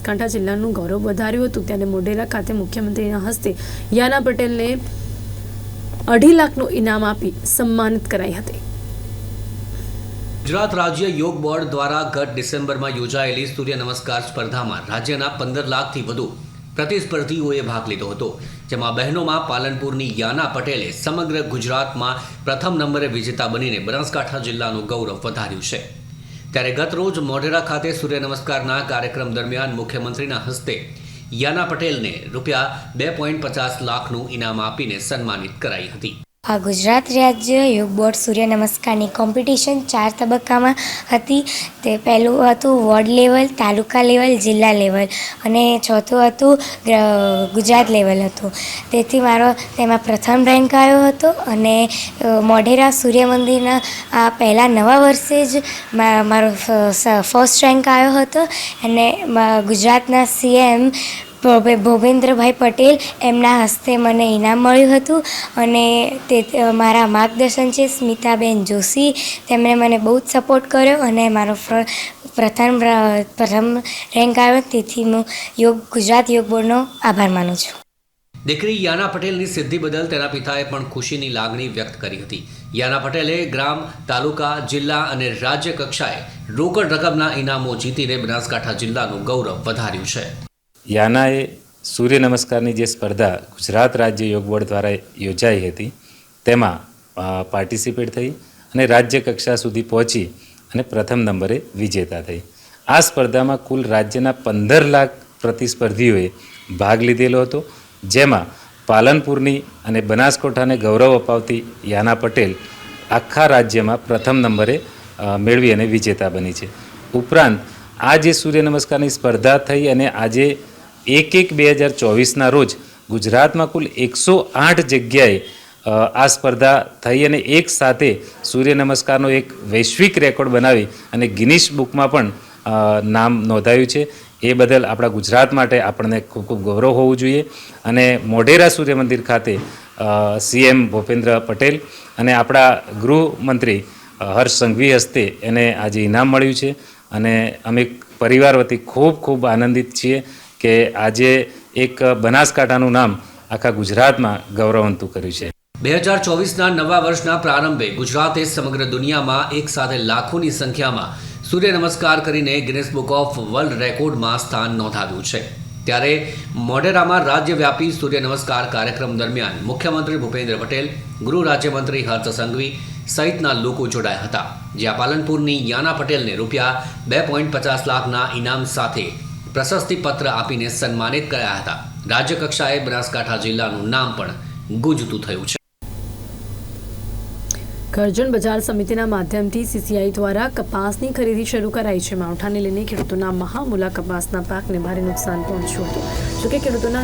બનાસકાંઠા જિલ્લાનું ગૌરવ વધાર્યું હતું. ત્યારે મોઢેરા ખાતે મુખ્યમંત્રીના હસ્તે યાના પટેલને અઢી લાખનું ઇનામ આપી સન્માનિત કરાઈ હતી. ગુજરાત રાજ્ય યોગ બોર્ડ દ્વારા ગત ડિસેમ્બરમાં યોજાયેલી સૂર્ય નમસ્કાર સ્પર્ધામાં રાજ્યના પંદર લાખથી વધુ પ્રતિસ્પર્ધીઓએ ભાગ લીધો હતો. જેમાં બહેનોમાં પાલનપુરની યાના પટેલે સમગ્ર ગુજરાતમાં પ્રથમ નંબરે વિજેતા બનીને બનાસકાંઠા જિલ્લાનું ગૌરવ વધાર્યું છે. ત્યારે ગત રોજ મોઢેરા ખાતે સૂર્ય નમસ્કારના કાર્યક્રમ દરમિયાન મુખ્યમંત્રીના હસ્તે યાના પટેલને રૂપિયા બે પોઈન્ટ પચાસ લાખનું ઇનામ આપીને સન્માનિત કરાઈ હતી. આ ગુજરાત રાજ્ય યોગ બોર્ડ સૂર્ય નમસ્કારની કોમ્પિટિશન ચાર તબક્કામાં હતી. તે પહેલું હતું વોર્ડ લેવલ, તાલુકા લેવલ, જિલ્લા લેવલ અને ચોથું હતું ગુજરાત લેવલ હતું. તેથી મારો તેમાં પ્રથમ રેન્ક આવ્યો હતો અને મોઢેરા સૂર્ય મંદિરના આ પહેલાં નવા વર્ષે જ મારો ફર્સ્ટ રેન્ક આવ્યો હતો. અને ગુજરાતના સીએમ ભૂપેન્દ્રભાઈ પટેલ એમના હસ્તે મને ઇનામ મળ્યું હતું અને તે મારા માર્ગદર્શન છે સ્મિતાબેન જોશી. તેમણે મને બહુ જ સપોર્ટ કર્યો અને મારો પ્રથમ પ્રથમ રેન્ક આવ્યો. તેથી હું યોગ, ગુજરાત યોગ બોર્ડનો આભાર માનું છું. દીકરી યાના પટેલની સિદ્ધિ બદલ તેના પિતાએ પણ ખુશીની લાગણી વ્યક્ત કરી હતી. યાના પટેલે ગ્રામ, તાલુકા, જિલ્લા અને રાજ્ય કક્ષાએ રોકડ રકમના ઇનામો જીતીને બનાસકાંઠા જિલ્લાનું ગૌરવ વધાર્યું છે. યાનાએ સૂર્ય નમસ્કારની જે સ્પર્ધા ગુજરાત રાજ્ય યોગ બોર્ડ દ્વારા યોજાઈ હતી, તેમાં પાર્ટિસિપેટ થઈ અને રાજ્ય કક્ષા સુધી પહોંચી અને પ્રથમ નંબરે વિજેતા થઈ. આ સ્પર્ધામાં કુલ રાજ્યના પંદર લાખ પ્રતિસ્પર્ધીઓએ ભાગ લીધેલો હતો, જેમાં પાલનપુરની અને બનાસકોઠાને ગૌરવ અપાવતી યાના પટેલ આખા રાજ્યમાં પ્રથમ નંબરે મેળવી અને વિજેતા બની છે. ઉપરાંત, આ જે સૂર્ય નમસ્કારની સ્પર્ધા થઈ અને આજે એક એક બે હજાર ચોવીસના રોજ ગુજરાતમાં કુલ એકસો આઠ જગ્યાએ આ સ્પર્ધા થઈ અને એક સાથે સૂર્ય નમસ્કારનો એક વૈશ્વિક રેકોર્ડ બનાવી અને ગિનિશ બુકમાં પણ નામ નોંધાયું છે. એ બદલ આપણા ગુજરાત માટે આપણને ખૂબ ખૂબ ગૌરવ હોવું જોઈએ. અને મોઢેરા સૂર્ય મંદિર ખાતે સીએમ ભૂપેન્દ્ર પટેલ અને આપણા ગૃહમંત્રી હર્ષ સંઘવી હસ્તે એને આજે ઇનામ મળ્યું છે. અને અમે પરિવાર વતી ખૂબ ખૂબ આનંદિત છીએ. કે આજે એક બનાસકાંઠાનું નામ આખા ગુજરાતમાં ગૌરવંતું કર્યું છે. બે હજાર ચોવીસના નવા વર્ષના પ્રારંભે ગુજરાતે સમગ્ર દુનિયામાં એક સાથે લાખોની સંખ્યામાં સૂર્ય નમસ્કાર કરીને ગિનેસ બુક ઓફ વર્લ્ડ રેકોર્ડમાં સ્થાન નોંધાવ્યું છે. ત્યારે મોઢેરામાં રાજ્યવ્યાપી સૂર્ય નમસ્કાર કાર્યક્રમ દરમિયાન મુખ્યમંત્રી ભૂપેન્દ્ર પટેલ, ગૃહ રાજ્યમંત્રી હર્ષ સંઘવી સહિતના લોકો જોડાયા હતા. જ્યાં પાલનપુરની યાના પટેલને રૂપિયા બે પોઈન્ટ પચાસ લાખના ઇનામ સાથે પ્રશસ્તિ પત્ર આપીને સન્માનિત કર્યા હતા. રાજ્યકક્ષાએ બનાસકાંઠા જિલ્લાનું નામ પણ ગુંજતું થયું છે. કરજણ બજાર સમિતિના માધ્યમથી સીસીઆઈ દ્વારા કપાસની ખરીદી શરૂ કરાઈ છે. માવઠાને લઈને ખેડૂતોના મહામૂલા કપાસના પાકને ભારે નુકસાન પહોંચ્યું હતું. જોકે ખેડૂતોના